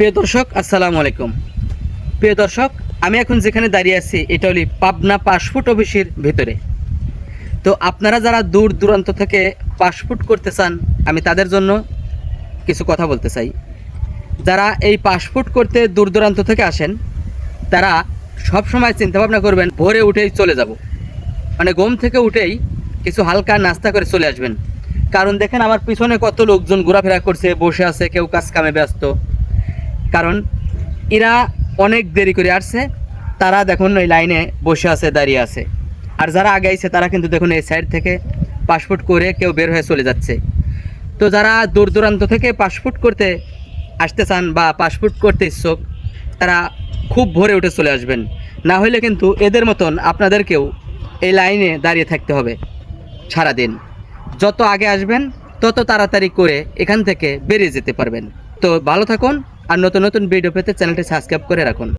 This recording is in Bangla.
প্রিয় দর্শক, আসসালামু আলাইকুম। প্রিয় দর্শক, আমি এখন যেখানে দাঁড়িয়ে আছি, এটা হলি পাবনা পাসপোর্ট অফিসের ভিতরে। তো আপনারা যারা দূর দূরান্ত থেকে পাসপোর্ট করতে চান, আমি তাদের জন্য কিছু কথা বলতে চাই। যারা এই পাসপোর্ট করতে দূর দূরান্ত থেকে আসেন, তারা সব সময় চিন্তা ভাবনা করবেন, ভোরে উঠেই চলে যাব। মানে ঘুম থেকে উঠেই কিছু হালকা নাস্তা করে চলে আসবেন। কারণ দেখেন, আমার পিছনে কত লোকজন ঘোরাফেরা করছে, বসে আছে, কেউ কাজ কামে ব্যস্ত। কারণ এরা অনেক দেরি করে আসছে, তারা দেখুন ওই লাইনে বসে আছে, দাঁড়িয়ে আছে। আর যারা আগে আইছে, তারা কিন্তু দেখুন এই সাইড থেকে পাসপোর্ট করে কেউ বের হয়ে চলে যাচ্ছে। তো যারা দূর দূরান্ত থেকে পাসপোর্ট করতে আসতে চান বা পাসপোর্ট করতে ইচ্ছুক, তারা খুব ভোরে উঠে চলে আসবেন। না হলে কিন্তু এদের মতন আপনাদেরকেও এই লাইনে দাঁড়িয়ে থাকতে হবে সারাদিন। যত আগে আসবেন তত তাড়াতাড়ি করে এখান থেকে বেরিয়ে যেতে পারবেন। তো ভালো থাকুন আর নতুন নতুন ভিডিও পেতে চ্যানেলটি সাবস্ক্রাইব করে রাখুন।